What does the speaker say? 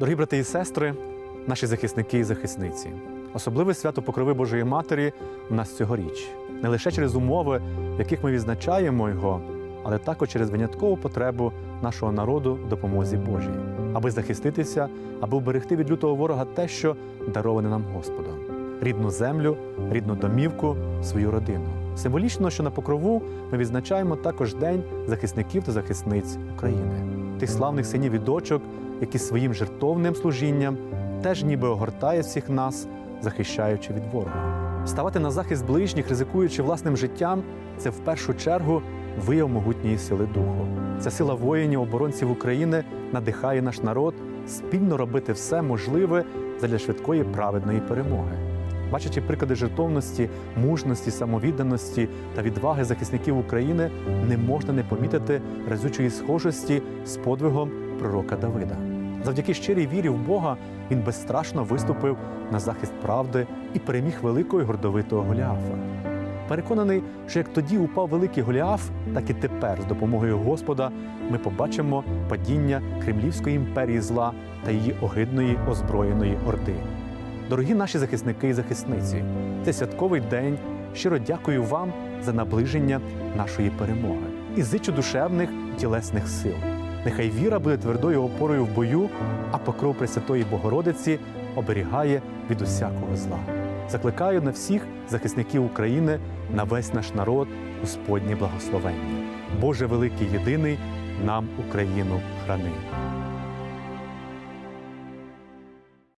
Дорогі брати і сестри, наші захисники і захисниці, особливе свято Покрови Божої Матері у нас цьогоріч, не лише через умови, в яких ми відзначаємо його, але також через виняткову потребу нашого народу в допомозі Божій, аби захиститися, аби вберегти від лютого ворога те, що дароване нам Господом рідну землю, рідну домівку, свою родину. Символічно, що на покрову ми відзначаємо також День захисників та захисниць України, тих славних синів і дочок, які своїм жертовним служінням теж ніби огортає всіх нас, захищаючи від ворога. Ставати на захист ближніх, ризикуючи власним життям, це в першу чергу вияв могутньої сили духу. Ця сила воїнів, оборонців України надихає наш народ спільно робити все можливе задля швидкої праведної перемоги. Бачачи приклади жертовності, мужності, самовідданості та відваги захисників України, не можна не помітити разючої схожості з подвигом пророка Давида. Завдяки щирій вірі в Бога він безстрашно виступив на захист правди і переміг великого і гордовитого Голіафа. Переконаний, що як тоді упав великий Голіаф, так і тепер, з допомогою Господа, ми побачимо падіння Кремлівської імперії зла та її огидної озброєної орди. Дорогі наші захисники і захисниці, це святковий день. Щиро дякую вам за наближення нашої перемоги і зичу душевних і тілесних сил. Нехай віра буде твердою опорою в бою, а покров Пресвятої Богородиці оберігає від усякого зла. Закликаю на всіх захисників України, на весь наш народ, Господнє благословення. Боже великий єдиний, нам Україну храни.